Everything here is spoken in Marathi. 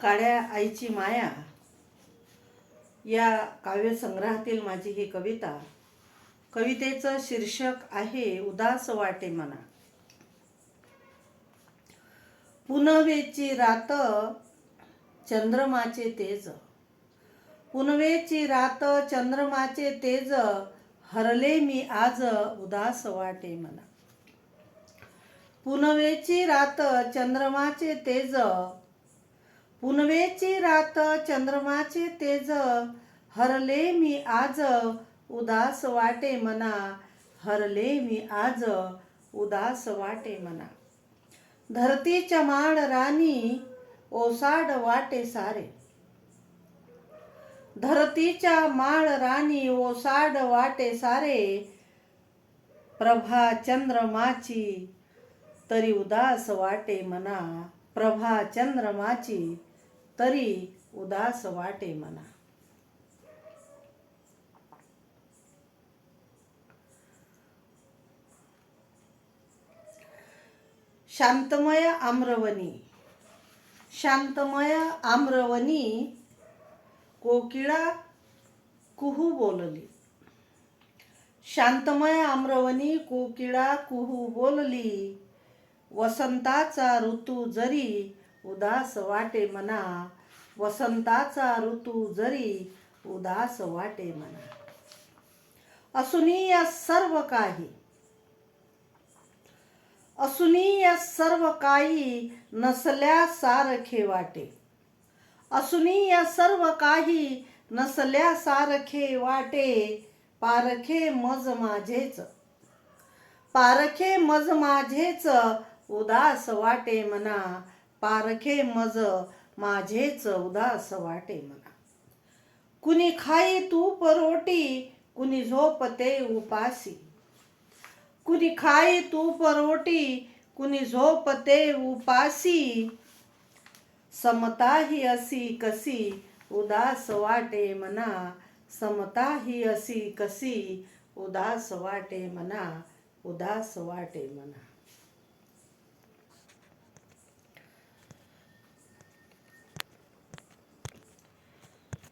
काळ्या आईची माया. या काव्यसंग्रहातील माझी ही कविता. कवितेचं शीर्षक आहे उदास वाटे मना. पुनवेची रात चंद्रमाचे तेज. पुनवेची रात चंद्रमाचे तेज हरले मी आज उदास वाटे मना. पुनवेची रात चंद्रमाचे तेज पुनवेची रात चंद्रमाचे तेज हरले मी आज उदास वाटे मना हरले मी आज उदास वाटे मना. धरतीच्या माड राणी ओसाड वाटे सारे. धरतीच्या माळ राणी ओसाड वाटे सारे. प्रभा चंद्रमाची तरी उदास वाटे मना. प्रभा चंद्रमाची तरी उदास वाटे मना. शांतमय आम्रवनी. शांतमय आम्रवनी कोकिळा कुहू बोलली. शांतमय आम्रवनी कोकिळा कुहू बोलली. वसंताचा ऋतू जरी उदास वाटे मना वसंताचा ऋतू जरी उदास वाटे मना. असुनी या सर्व काही असुनी या सर्व काही नसल्या सारखे वाटे. असुनी या सर्व काही नसल्या सारखे वाटे पारखे मज माझेच. पारखे मज माझेच उदास वाटे मना पारखे मज माझेच उदास वाटे मला. कुणी खाई तू परोटी कुणी झोपते उपासी कुणी खाई तू परोटी कुणी झोपते उपासी समता ही असी कसी उदास वाटे मना. समता ही असी कसी उदास वाटे मना उदास वाटे मना.